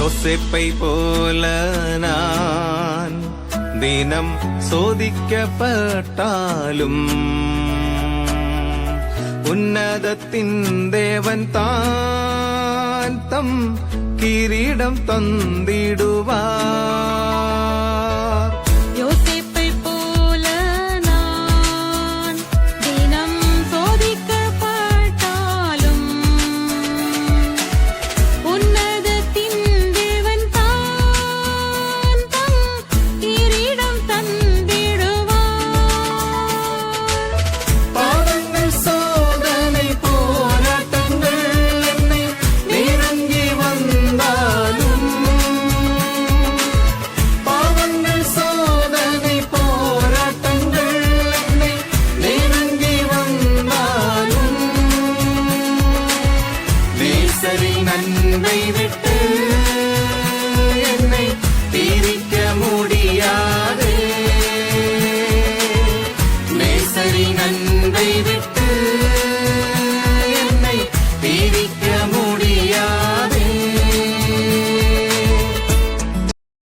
யோசிப்பை போல நான் தினம் சோதிக்கப்பட்டாலும் உன்னதத்தின் தேவன் தான் தம் கிரீடம் தந்திடுவார். நேசரி நன்மை விட்டு என்னை பிரிக்க முடியாது. மேசரி நன்மை விட்டு